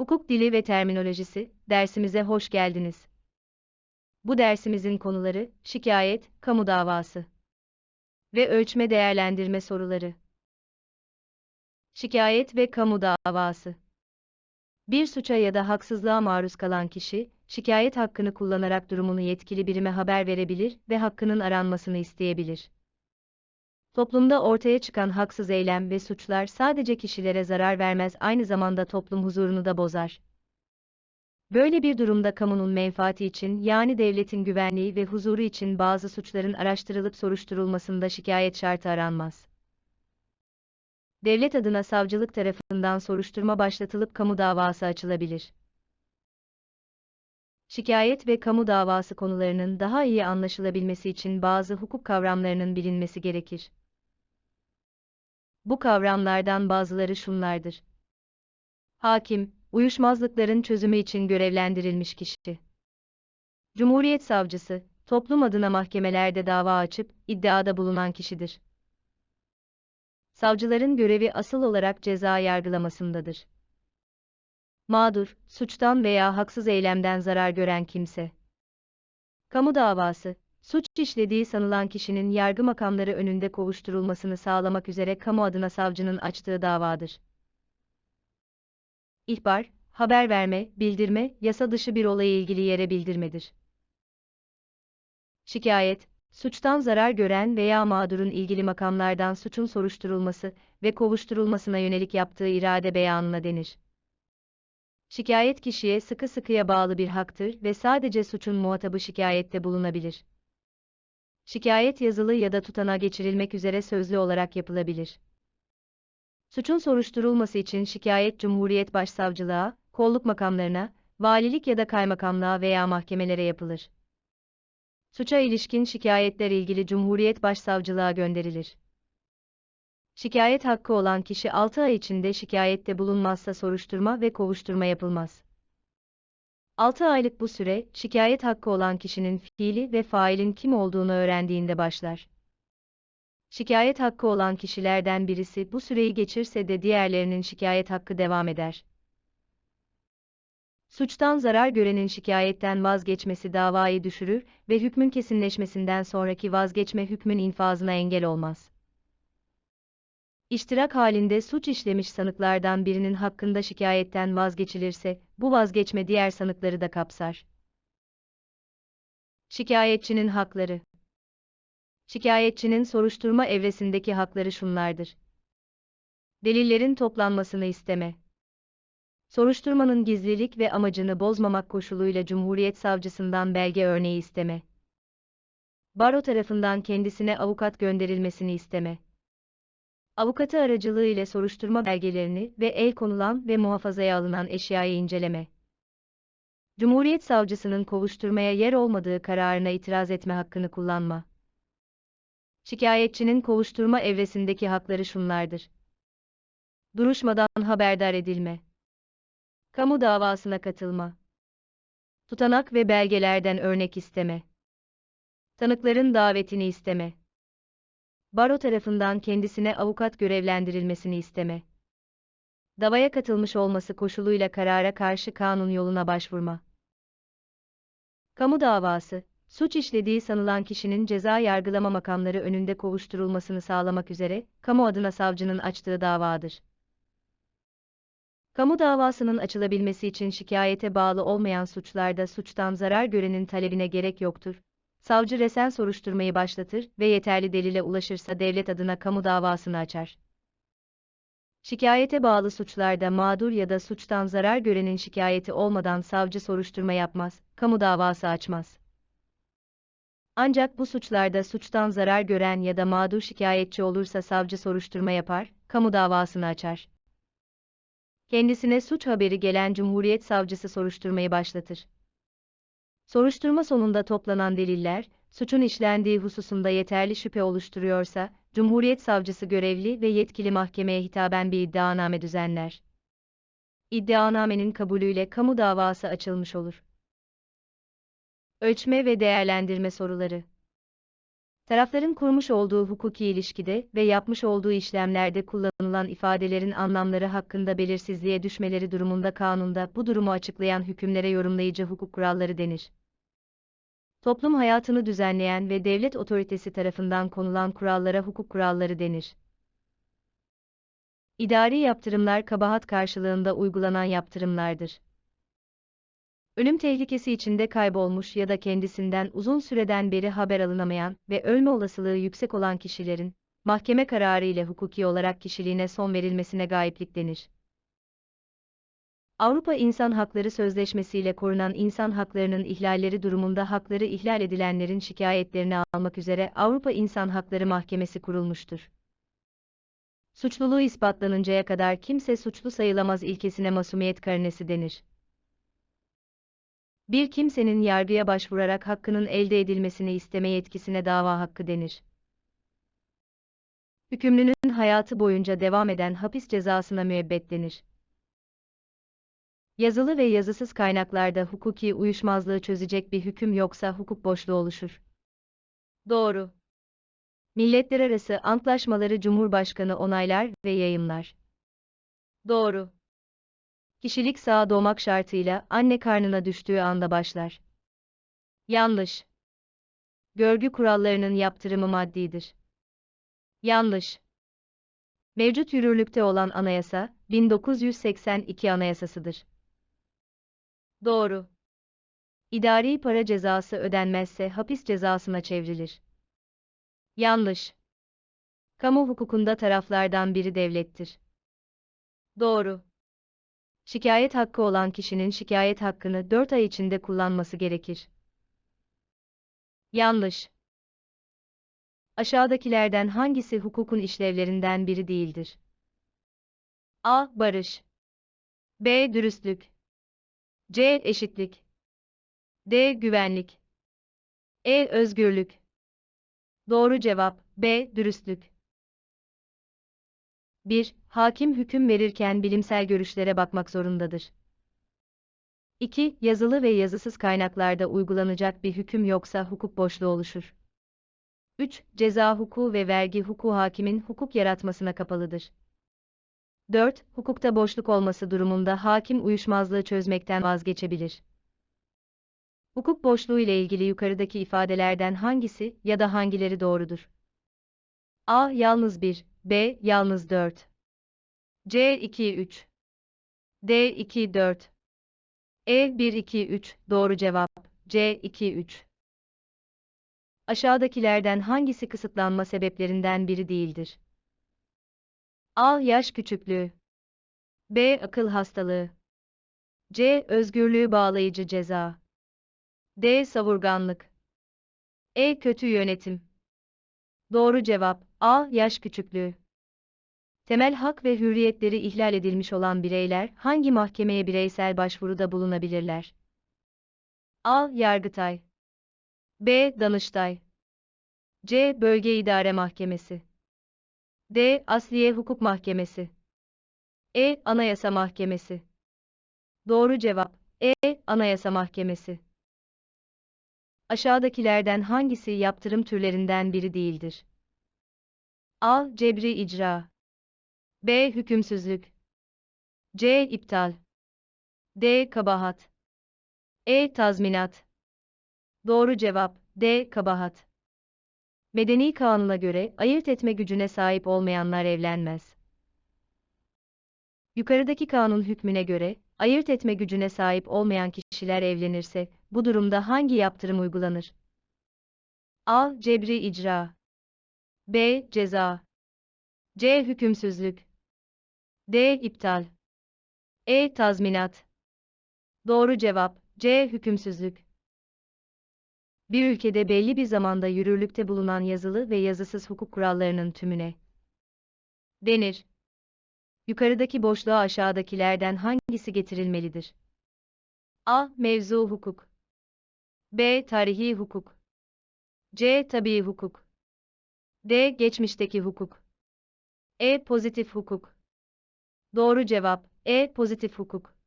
Hukuk dili ve terminolojisi dersimize hoş geldiniz. Bu dersimizin konuları şikayet, kamu davası ve ölçme değerlendirme soruları. Şikayet ve kamu davası. Bir suça ya da haksızlığa maruz kalan kişi, şikayet hakkını kullanarak durumunu yetkili birime haber verebilir ve hakkının aranmasını isteyebilir. Toplumda ortaya çıkan haksız eylem ve suçlar sadece kişilere zarar vermez aynı zamanda toplum huzurunu da bozar. Böyle bir durumda kamunun menfaati için yani devletin güvenliği ve huzuru için bazı suçların araştırılıp soruşturulmasında şikayet şartı aranmaz. Devlet adına savcılık tarafından soruşturma başlatılıp kamu davası açılabilir. Şikayet ve kamu davası konularının daha iyi anlaşılabilmesi için bazı hukuk kavramlarının bilinmesi gerekir. Bu kavramlardan bazıları şunlardır. Hakim, uyuşmazlıkların çözümü için görevlendirilmiş kişi. Cumhuriyet savcısı, toplum adına mahkemelerde dava açıp iddiada bulunan kişidir. Savcıların görevi asıl olarak ceza yargılamasındadır. Mağdur, suçtan veya haksız eylemden zarar gören kimse. Kamu davası, suç işlediği sanılan kişinin yargı makamları önünde kovuşturulmasını sağlamak üzere kamu adına savcının açtığı davadır. İhbar, haber verme, bildirme, yasa dışı bir olayı ilgili yere bildirmedir. Şikayet, suçtan zarar gören veya mağdurun ilgili makamlardan suçun soruşturulması ve kovuşturulmasına yönelik yaptığı irade beyanına denir. Şikayet kişiye sıkı sıkıya bağlı bir haktır ve sadece suçun muhatabı şikayette bulunabilir. Şikayet yazılı ya da tutanağa geçirilmek üzere sözlü olarak yapılabilir. Suçun soruşturulması için şikayet Cumhuriyet Başsavcılığa, kolluk makamlarına, valilik ya da kaymakamlığa veya mahkemelere yapılır. Suça ilişkin şikayetler ilgili Cumhuriyet Başsavcılığa gönderilir. Şikayet hakkı olan kişi 6 ay içinde şikayette bulunmazsa soruşturma ve kovuşturma yapılmaz. 6 aylık bu süre, şikayet hakkı olan kişinin fiili ve failin kim olduğunu öğrendiğinde başlar. Şikayet hakkı olan kişilerden birisi bu süreyi geçirse de diğerlerinin şikayet hakkı devam eder. Suçtan zarar görenin şikayetten vazgeçmesi davayı düşürür ve hükmün kesinleşmesinden sonraki vazgeçme hükmün infazına engel olmaz. İştirak halinde suç işlemiş sanıklardan birinin hakkında şikayetten vazgeçilirse, bu vazgeçme diğer sanıkları da kapsar. Şikayetçinin hakları Şikayetçinin soruşturma evresindeki hakları şunlardır. Delillerin toplanmasını isteme. Soruşturmanın gizlilik ve amacını bozmamak koşuluyla Cumhuriyet Savcısından belge örneği isteme. Baro tarafından kendisine avukat gönderilmesini isteme avukatı aracılığı ile soruşturma belgelerini ve el konulan ve muhafazaya alınan eşyayı inceleme. Cumhuriyet Savcısının kovuşturmaya yer olmadığı kararına itiraz etme hakkını kullanma. Şikayetçinin kovuşturma evresindeki hakları şunlardır. Duruşmadan haberdar edilme. Kamu davasına katılma. Tutanak ve belgelerden örnek isteme. Tanıkların davetini isteme baro tarafından kendisine avukat görevlendirilmesini isteme. Davaya katılmış olması koşuluyla karara karşı kanun yoluna başvurma. Kamu davası, suç işlediği sanılan kişinin ceza yargılama makamları önünde kovuşturulmasını sağlamak üzere, kamu adına savcının açtığı davadır. Kamu davasının açılabilmesi için şikayete bağlı olmayan suçlarda suçtan zarar görenin talebine gerek yoktur savcı resen soruşturmayı başlatır ve yeterli delile ulaşırsa devlet adına kamu davasını açar. Şikayete bağlı suçlarda mağdur ya da suçtan zarar görenin şikayeti olmadan savcı soruşturma yapmaz, kamu davası açmaz. Ancak bu suçlarda suçtan zarar gören ya da mağdur şikayetçi olursa savcı soruşturma yapar, kamu davasını açar. Kendisine suç haberi gelen Cumhuriyet Savcısı soruşturmayı başlatır. Soruşturma sonunda toplanan deliller, suçun işlendiği hususunda yeterli şüphe oluşturuyorsa, Cumhuriyet Savcısı görevli ve yetkili mahkemeye hitaben bir iddianame düzenler. İddianamenin kabulüyle kamu davası açılmış olur. Ölçme ve değerlendirme soruları Tarafların kurmuş olduğu hukuki ilişkide ve yapmış olduğu işlemlerde kullanılan ifadelerin anlamları hakkında belirsizliğe düşmeleri durumunda kanunda bu durumu açıklayan hükümlere yorumlayıcı hukuk kuralları denir. Toplum hayatını düzenleyen ve devlet otoritesi tarafından konulan kurallara hukuk kuralları denir. İdari yaptırımlar kabahat karşılığında uygulanan yaptırımlardır. Ölüm tehlikesi içinde kaybolmuş ya da kendisinden uzun süreden beri haber alınamayan ve ölme olasılığı yüksek olan kişilerin, mahkeme kararı ile hukuki olarak kişiliğine son verilmesine gayiplik denir. Avrupa İnsan Hakları Sözleşmesi ile korunan insan haklarının ihlalleri durumunda hakları ihlal edilenlerin şikayetlerini almak üzere Avrupa İnsan Hakları Mahkemesi kurulmuştur. Suçluluğu ispatlanıncaya kadar kimse suçlu sayılamaz ilkesine masumiyet karinesi denir. Bir kimsenin yargıya başvurarak hakkının elde edilmesini isteme yetkisine dava hakkı denir. Hükümlünün hayatı boyunca devam eden hapis cezasına müebbet denir. Yazılı ve yazısız kaynaklarda hukuki uyuşmazlığı çözecek bir hüküm yoksa hukuk boşluğu oluşur. Doğru. Milletler arası antlaşmaları Cumhurbaşkanı onaylar ve yayımlar. Doğru. Kişilik sağa doğmak şartıyla anne karnına düştüğü anda başlar. Yanlış. Görgü kurallarının yaptırımı maddidir. Yanlış. Mevcut yürürlükte olan anayasa, 1982 anayasasıdır. Doğru. İdari para cezası ödenmezse hapis cezasına çevrilir. Yanlış. Kamu hukukunda taraflardan biri devlettir. Doğru. Şikayet hakkı olan kişinin şikayet hakkını 4 ay içinde kullanması gerekir. Yanlış. Aşağıdakilerden hangisi hukukun işlevlerinden biri değildir? A. Barış B. Dürüstlük C. Eşitlik D. Güvenlik E. Özgürlük Doğru cevap B. Dürüstlük 1. Hakim hüküm verirken bilimsel görüşlere bakmak zorundadır. 2. Yazılı ve yazısız kaynaklarda uygulanacak bir hüküm yoksa hukuk boşluğu oluşur. 3. Ceza hukuku ve vergi hukuku hakimin hukuk yaratmasına kapalıdır. 4. Hukukta boşluk olması durumunda hakim uyuşmazlığı çözmekten vazgeçebilir. Hukuk boşluğu ile ilgili yukarıdaki ifadelerden hangisi ya da hangileri doğrudur? A. Yalnız 1, B. Yalnız 4. C. 2, 3. D. 2, 4. E. 1, 2, 3. Doğru cevap. C. 2, 3. Aşağıdakilerden hangisi kısıtlanma sebeplerinden biri değildir? A. Yaş küçüklüğü. B. Akıl hastalığı. C. Özgürlüğü bağlayıcı ceza. D. Savurganlık. E. Kötü yönetim. Doğru cevap A. Yaş küçüklüğü. Temel hak ve hürriyetleri ihlal edilmiş olan bireyler hangi mahkemeye bireysel başvuruda bulunabilirler? A. Yargıtay. B. Danıştay. C. Bölge İdare Mahkemesi. D. Asliye Hukuk Mahkemesi. E. Anayasa Mahkemesi. Doğru cevap E. Anayasa Mahkemesi. Aşağıdakilerden hangisi yaptırım türlerinden biri değildir? A. Cebri icra. B. Hükümsüzlük. C. iptal. D. Kabahat. E. Tazminat. Doğru cevap D. Kabahat. Medeni kanuna göre ayırt etme gücüne sahip olmayanlar evlenmez. Yukarıdaki kanun hükmüne göre ayırt etme gücüne sahip olmayan kişiler evlenirse bu durumda hangi yaptırım uygulanır? A. Cebri icra. B. Ceza. C. Hükümsüzlük. D. iptal. E. Tazminat. Doğru cevap C. Hükümsüzlük. Bir ülkede belli bir zamanda yürürlükte bulunan yazılı ve yazısız hukuk kurallarının tümüne denir. Yukarıdaki boşluğa aşağıdakilerden hangisi getirilmelidir? A. Mevzu hukuk. B. Tarihi hukuk. C. Tabii hukuk. D. Geçmişteki hukuk. E. Pozitif hukuk. Doğru cevap E. Pozitif hukuk.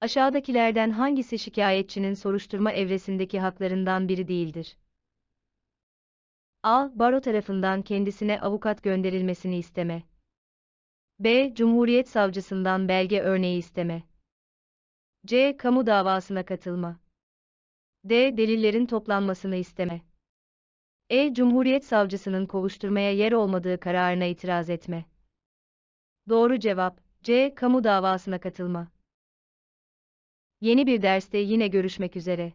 Aşağıdakilerden hangisi şikayetçinin soruşturma evresindeki haklarından biri değildir? A. Baro tarafından kendisine avukat gönderilmesini isteme. B. Cumhuriyet Savcısından belge örneği isteme. C. Kamu davasına katılma. D. Delillerin toplanmasını isteme. E. Cumhuriyet Savcısının kovuşturmaya yer olmadığı kararına itiraz etme. Doğru cevap C. Kamu davasına katılma. Yeni bir derste yine görüşmek üzere.